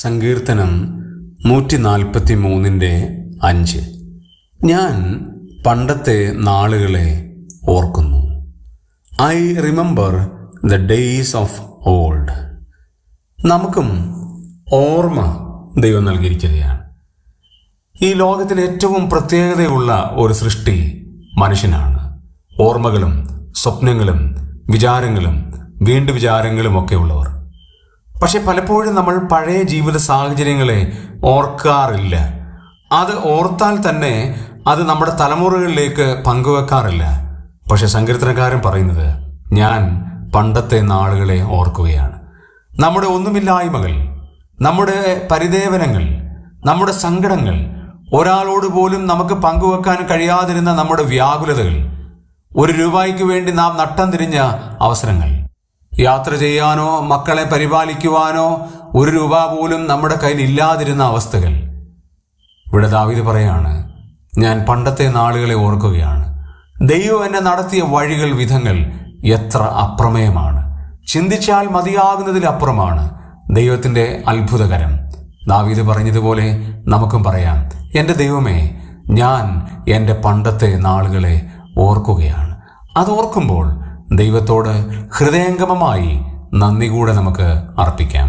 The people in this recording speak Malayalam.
സങ്കീർത്തനം നൂറ്റി നാൽപ്പത്തി മൂന്നിന്റെ അഞ്ച്. ഞാൻ പണ്ടത്തെ നാളുകളെ ഓർക്കുന്നു. I remember the days of old. നമുക്കും ഓർമ്മ ദൈവം നൽകിയിരിക്കുകയാണ്. ഈ ലോകത്തിൽ ഏറ്റവും പ്രത്യേകതയുള്ള ഒരു സൃഷ്ടി മനുഷ്യനാണ്. ഓർമ്മകളും സ്വപ്നങ്ങളും വിചാരങ്ങളും വീണ്ടു വിചാരങ്ങളും ഒക്കെ ഉള്ളവർ. പക്ഷെ പലപ്പോഴും നമ്മൾ പഴയ ജീവിത സാഹചര്യങ്ങളെ ഓർക്കാറില്ല. അത് ഓർത്താൽ തന്നെ അത് നമ്മുടെ തലമുറകളിലേക്ക് പങ്കുവെക്കാറില്ല. പക്ഷെ സങ്കീർത്തനക്കാരൻ പറയുന്നത് ഞാൻ പണ്ടത്തെ നാളുകളെ ഓർക്കുകയാണ്. നമ്മുടെ ഒന്നുമില്ലായ്മകൾ നമ്മുടെ പരിദേവനങ്ങൾ നമ്മുടെ സങ്കടങ്ങൾ ഒരാളോട് പോലും നമുക്ക് പങ്കുവെക്കാൻ കഴിയാതിരുന്ന നമ്മുടെ വ്യാകുലതകൾ ഒരു രൂപയ്ക്ക് വേണ്ടി നാം നട്ടം തിരിഞ്ഞ അവസരങ്ങൾ യാത്ര ചെയ്യാനോ മക്കളെ പരിപാലിക്കുവാനോ ഒരു രൂപ പോലും നമ്മുടെ കയ്യിൽ ഇല്ലാതിരുന്ന അവസ്ഥകൾ. ഇവിടെ ദാവിത് പറയാണ് ഞാൻ പണ്ടത്തെ നാളുകളെ ഓർക്കുകയാണ്. ദൈവം എന്നെ നടത്തിയ വഴികൾ വിധങ്ങൾ എത്ര അപ്രമേയമാണ്. ചിന്തിച്ചാൽ മതിയാകുന്നതിലപ്പുറമാണ് ദൈവത്തിന്റെ അത്ഭുതകരം. ദാവീദ് പറഞ്ഞതുപോലെ നമുക്കും പറയാം എന്റെ ദൈവമേ ഞാൻ എന്റെ പണ്ടത്തെ നാളുകളെ ഓർക്കുകയാണ്. അത് ഓർക്കുമ്പോൾ ദൈവത്തോട് ഹൃദയംഗമമായി നന്ദി കൂടെ നമുക്ക് അർപ്പിക്കാം.